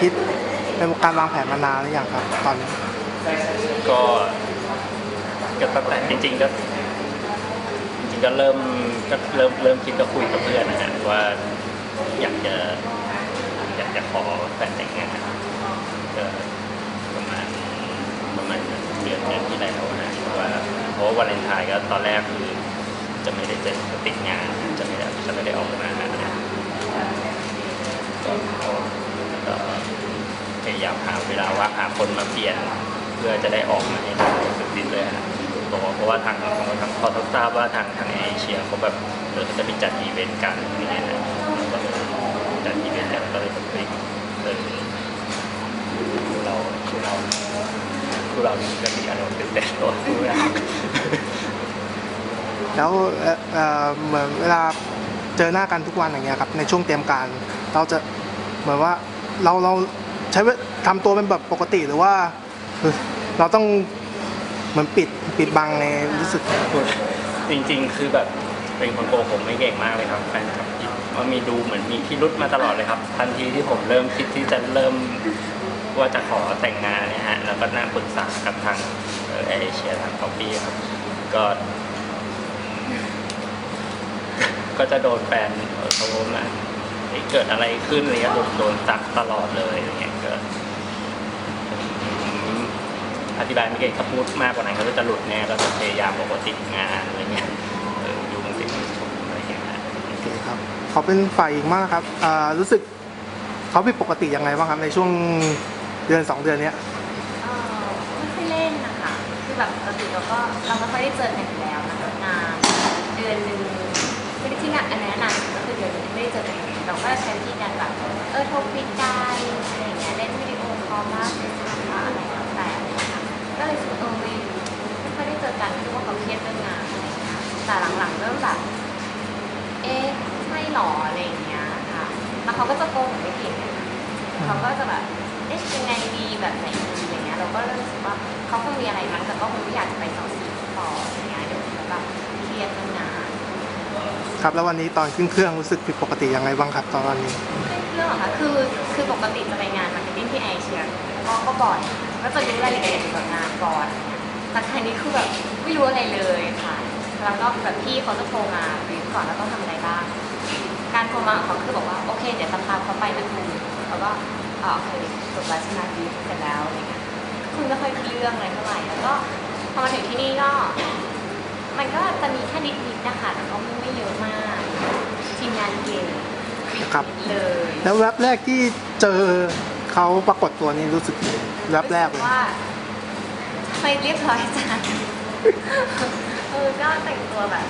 คิดเป็นการวางแผนมานานหรือยังครับ ตอนนี้ก็ก็ตั้งแต่จริง ๆ ก็ จริงๆก็เริ่มก็เริ่มเริ่มคิดก็คุยกับเพื่อนนะฮะว่าอยากจะอยากจะขอแฟนแต่งงานก็ประมาณประมาณเดือนเดือนที่แล้วนะเพราะว่าเพราะว่าเลนไทน์ก็ตอนแรกคือจะไม่ได้เจอติดงานจะไม่ได้จะไม่ได้ออกมานะก็ ก็พยายามหาเวลาว่างหาคนมาเปลี่ยน เพื่อจะได้ออกมาให้ได้สุดดินเลยนะบอกว่าเพราะว่าทางของทางพอทราบว่าทางทางเอเชียเขาแบบเออเขาจะมีจัดอีเวนต์กันอย่เงี้ยนะแล้วก็เลยจัดอีเวนต์กันก็เลยแบบเฮ้ยเออเราคือเราคือเรานี่ก็มีอารมณ์ตื่นเต้นตัวเราแล้วเหมือนเวลาเจอหน้ากันทุกวันอย่างเงี้ยครับในช่วงเตรียมการ เราจะเหมือนว่า เราเราใช้เวทำตัวเป็นแบบปกติหรือว่า เราต้องเหมือนปิดปิดบังในรู้สึกจริง ๆ คือแบบเป็นคนโกหกไม่เก่งมากเลยครับแฟนคลับมันมีดูเหมือนมีพิรุษมาตลอดเลยครับ ทันทีที่ผมเริ่มคิดที่จะเริ่มว่าจะขอแต่งงานนี่ยฮะแล้วก็นั่งปรึกษากับทางเอเชียทางคอฟฟี่ครับ ก็ ก็จะโดนแฟนเออเขามา เฮ้ยเกิดอะไรขึ้นอะไรเงี้ยผมโดนจับตลอดเลยอะไรเงี้ยก็ผมอธิบายไม่เก่งถ้าพูดมากกว่านั้นเขาก็จะหลุดแน่ก็จะพยายามบอกว่าติดงานอะไรเงี้ยเออยุ่งติดชมอะไรเงี้ยฮะโอเคครับเขาเป็นฝ่ายหญิงมากครับอ่ารู้สึกเขาผิดปกติยังไงบ้างครับในช่วงเดือนสองเดือนเนี้ยเอ่อไม่ค่อยเล่นนะคะคือแบบปกติเราก็เราไม่ค่อยได้เจอกันอยู่แล้วนะคะนานเดือนหนึ่ง หรออะไรอย่างเงี้ยค่ะแล้วเขาก็จะโกหกไม่เก่งอะค่ะเขาก็จะแบบเอ๊ะยังไงดีแบบไหนดีอย่างเงี้ยเราก็เริ่มรู้สึกว่าเขาคงมีอะไรมั้งแต่ก็คงไม่อยากจะไปต่อสีต่ออย่างเงี้ยเดี๋ยวเขาแบบเครียดเรื่องงานครับแล้ววันนี้ตอนขึ้นเครื่องรู้สึกผิดปกติยังไงบ้างครับตอนวันนี้เรื่องเหรอคะคือคือปกติจะไปงานมาร์เก็ตติ้งที่เอเชียก็ก็บ่อยก็จะรู้รายละเอียดเกี่ยวกับงานก่อนแต่ครั้งนี้คือแบบไม่รู้อะไรเลยค่ะแล้วก็แบบพี่เขาจะโทรมาบีบก่อนแล้วต้องทำอะไรบ้าง การโทรมาของเขาคือบอกว่าโอเคเดี๋ยวจะพาเขาไปนะคุณเขาก็อ๋อโอเคจบแล้วใช่ไหมบีบเสร็จแล้วอะไรเงี้ยคุณไม่ค่อยรู้เรื่องอะไรเท่าไหร่แล้วก็พอมาถึงที่นี่ก็ มันก็จะมีแค่นิดๆนะคะแต่ก็ไม่เยอะมากทีมงานเก่งครับเลยแล้วแว็บแรกที่เจอเขาปรากฏตัวนี้รู้สึกแว็บแรกเลยว่าทำไมเรียบร้อยจังเออก็แต่งตัวแบบ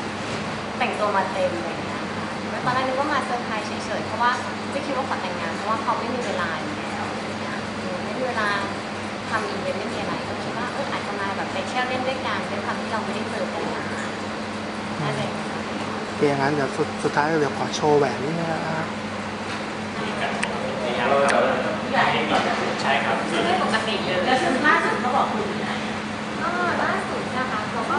แต่งตัวมาเต็มเลยนะคะแล้ว ตอนแรกนึกว่ามาเซอร์ไพรส์เฉยๆ เพราะว่าไม่คิดว่าขอแต่งงานเพราะว่าเขาไม่มีเวลาอยู่แล้วอะไรเงี้ยเออไม่มีเวลาทำอีเวนต์ไม่มีอะไรก็คิดว่าเอออาจจะมาแบบไปเที่ยวเล่นด้วยกันด้วยความที่เราไม่ได้เจอกันนานอะไรอย่างเงี้ยโอเคงั้นเดี๋ยวสุดสุดท้ายเดี๋ยวขอโชว์แหวนนิดนึงนะครับใช่ครับ ไม่ปกติเลย แล้วล่าสุดเขาบอกคุณไหนก็ล่าสุดนะคะเขาก็